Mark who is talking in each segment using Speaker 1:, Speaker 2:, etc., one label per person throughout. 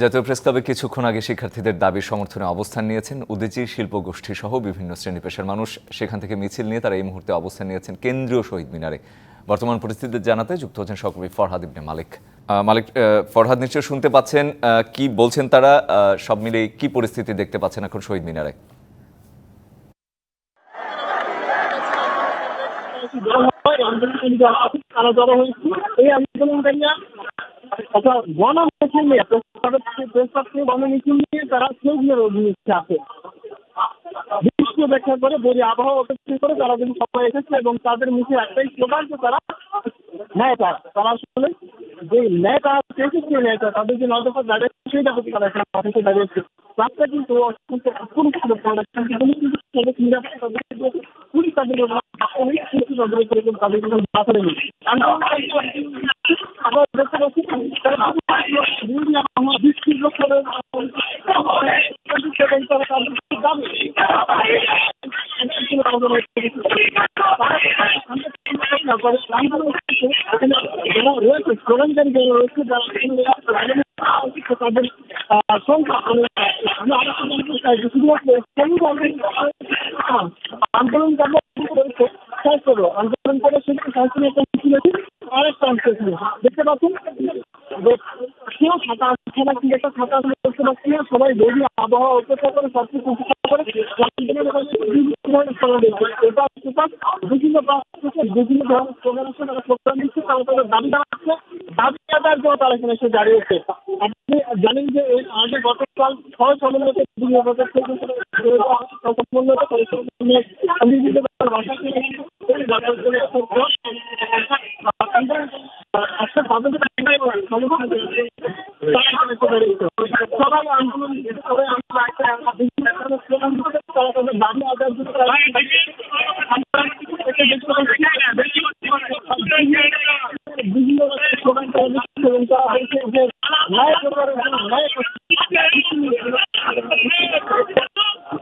Speaker 1: জাতীয় প্রেস ক্লাবে কিছুক্ষণ আগে শিক্ষার্থীদের দাবি সমর্থনে অবস্থান নিয়েছেন উদীচী শিল্প গোষ্ঠী সহ বিভিন্ন শ্রেণি পেশার মানুষ। সেখান থেকে মিছিল নিয়ে তারা এই মুহূর্তে অবস্থান নিয়েছেন কেন্দ্রীয় শহীদ মিনারে। বর্তমান পরিস্থিতি জানাতে যুক্ত হচ্ছেন সহকর্মী ফরহাদ ইবনে মালিক। মালিক ফরহাদ নিশ্চয় শুনতে পাচ্ছেন কি বলছেন তারা? সব মিলে কি পরিস্থিতি দেখতে পাচ্ছেন এখন শহীদ মিনারে?
Speaker 2: এই আন্দোলনকারীরা একটা নিয়ে প্রস্তাব নিয়ে তারা সেগুলোর অভিমুখে আছে। দৃশ্য ব্যাখ্যা করে বলি আবহাওয়া অপেক্ষা করে তারা কিন্তু সবাই এসেছে এবং তাদের মুখে একটাই স্লোগান যে তারা ন্যায়টা তারা আসলে যে ন্যায়টা সেই ন্যায়টা তাদের যে নয় দফা দাঁড়িয়ে সেইটা প্রতি তারা এখানে মাঠে দাঁড়িয়েছে। রাস্তা কিন্তু অত্যন্ত কোনো দিচ্ছে পুলিশ তাদের অনেক কিছু তাদের কিন্তু তাদের কিন্তু বাধা দেয়নি। আবার দেখতে পাচ্ছি রয়েছে স্লোগানকারী যারা রয়েছে যারা তাদের সংখ্যা আমি আরেকটা জানতে শুধুমাত্র আন্দোলন রয়েছে শেষ আন্দোলন করে সেটা শাসনের একটা মিছিল আছে আরেকটা অংশ দেখতে পাচ্ছেন? কেউ থাকা খেলা কি থাকা দেখতে পাচ্ছি না, সবাই বেশি আবহাওয়া উপেক্ষা করে সব উপেক্ষা করে এসে দাঁড়িয়েছে। জানেন যে এর আগে গতকাল ছয় সমন্বয়ক ভাষা একটা ভাবে সবাই আন্দোলন সবাই আন্দোলন বিভিন্ন স্লোগান দিচ্ছে তারা তাদের দাবি আদায়ের জন্য তারা বিভিন্ন স্লোগান তারা দিচ্ছে এবং তারা বলছে যে ন্যায় করবার জন্য ন্যায়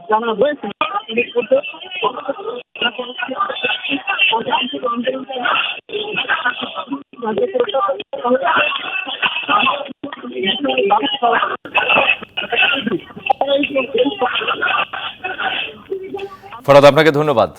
Speaker 2: জানা হয়েছে
Speaker 1: ফরহাদ আপনাকে ধন্যবাদ।